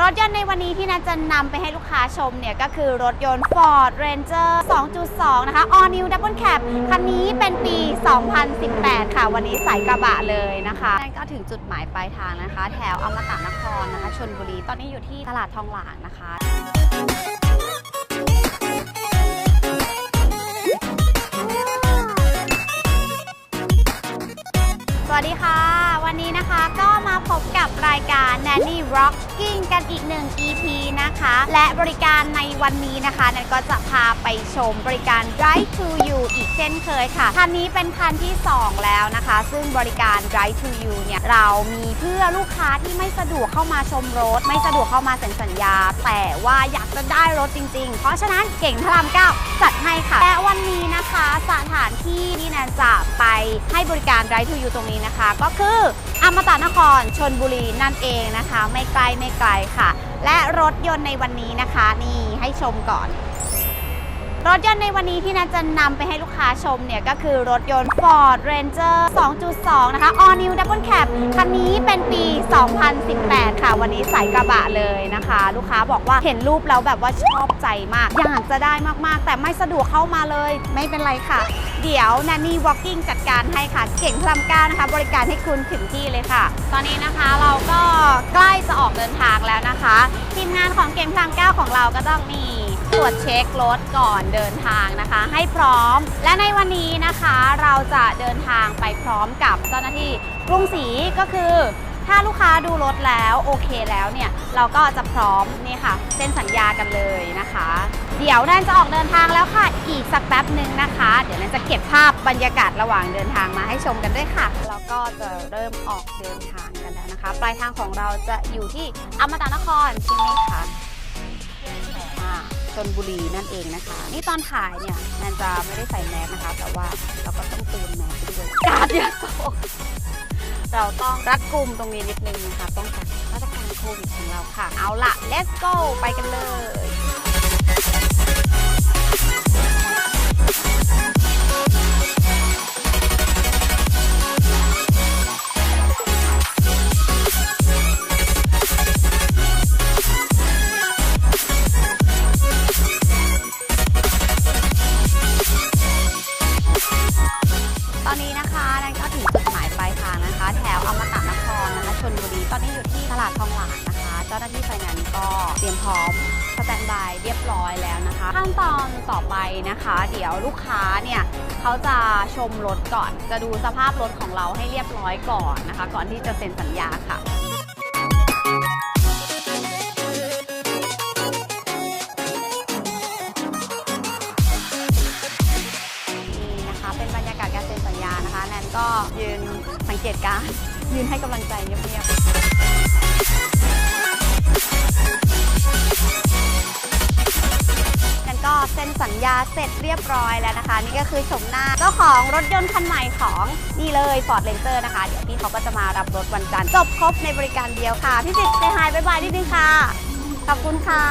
รถยนต์ในวันนี้ที่นัทจะนำไปให้ลูกค้าชมเนี่ยก็คือรถยนต์ Ford Ranger 2.2 นะคะ All New Double Cab คันนี้เป็นปี 2018 ค่ะ วันนี้ใส่กระบะเลยนะคะนั่นก็ถึงจุดหมายปลายทางนะคะ แถวอมตะนครนะคะชนบุรี ตอนนี้อยู่ที่ตลาดทองหลางนะคะสวัสดีค่ะ รายการ Nanny Rocking กันอีกหนึ่ง EP นะคะ และบริการในวันนี้นะคะนันก็จะพาไปชมบริการ Drive to You อีกเช่นเคยค่ะ คันนี้เป็นคันที่ 2 แล้วนะคะ ซึ่งบริการ Drive to You เนี่ย เรามีเพื่อลูกค้าที่ไม่สะดวกเข้ามาชมรถ ไม่สะดวกเข้ามาเซ็นสัญญา แต่ว่าอยากจะได้รถจริง ๆ เพราะฉะนั้นเก่งพระรามเก้าจัดให้ค่ะ และวันนี้นะคะสถานที่ที่แนนจะไปให้บริการ Drive to You ตรงนี้นะคะ ก็คือ อมตะนครชนบุรีนั่นเองนะคะ ไม่ไกลไม่ไกลค่ะ และรถยนต์ในวันนี้นะคะ นี่ให้ชมก่อน รถยนต์ในวันนี้ที่นัทจะนำไปให้ลูกค้าชมเนี่ย ก็คือรถยนต์ Ford Ranger 2.2 นะคะ All New Double Cab คันนี้เป็นปี 2018 ค่ะ วันนี้ใส่กระบะเลยนะคะ ลูกค้าบอกว่าเห็นรูปแล้วแบบว่าชอบใจมาก อยากจะได้มากๆ แต่ไม่สะดวกเข้ามาเลย ไม่เป็นไรค่ะ เดี๋ยว Nanny Walking จัดการให้ค่ะ เก่งพลัมก้านะคะ บริการให้คุณถึงที่เลยค่ะ ตอนนี้นะคะเราก็ใกล้จะออกเดินทางแล้วนะคะ ทีมงานของเก่งพลัมก้าของเราก็ต้องมี ตรวจเช็ครถก่อนเดินทางนะคะ ให้พร้อม และในวันนี้นะคะเราจะเดินทางไปพร้อมกับเจ้าหน้าที่กรุงศรีก็คือ ถ้าลูกค้าดูรถแล้วโอเคแล้วเนี่ย เราก็จะพร้อมนี่ค่ะเซ็นสัญญากันเลยนะคะ เดี๋ยวแนนจะออกเดินทางแล้วค่ะ อีกสักแป๊บหนึ่งนะคะ เดี๋ยวแนนจะเก็บภาพบรรยากาศระหว่างเดินทางมาให้ชมกันด้วยค่ะแล้วก็จะเริ่มออกเดินทางกันแล้วนะคะ ปลายทางของเราจะอยู่ที่อมตะนครใช่ไหมคะอ่า ชนบุรีนั่นเองนะคะ นี่ตอนถ่ายเนี่ยแนนจะไม่ได้ใส่แมสนะคะ แต่ว่าเราก็ต้องเตือนแมสด้วยกาดอย่าตกเราต้องรัดกุมตรงนี้นิดนึงนะคะป้องกันมาตรการโควิดของเราค่ะ เอาละ let's go ไปกันเลย ตรียมพร้อมสแตนบายเรียบร้อยแล้วนะคะ ขั้นตอนต่อไปนะคะ เดี๋ยวลูกค้าเนี่ยเขาจะชมรถก่อน จะดูสภาพรถของเราให้เรียบร้อยก่อนนะคะ ก่อนที่จะเซ็นสัญญาค่ะนี่นะคะเป็นบรรยากาศการเซ็นสัญญานะคะ แนนก็ยืนสังเกตการยืนให้กำลังใจเงียบๆ ญาเสร็จเรียบร้อยแล้วนะคะ นี่ก็คือชมหน้าเจ้าของรถยนต์คันใหม่ของนี่เลย Ford Ranger นะคะ เดี๋ยวพี่เขาก็จะมารับรถวันจันทร์จบครบในบริการเดียวค่ะ พี่สิทธิ์ไปหายบายบายนิดนึงค่ะ ขอบคุณค่ะ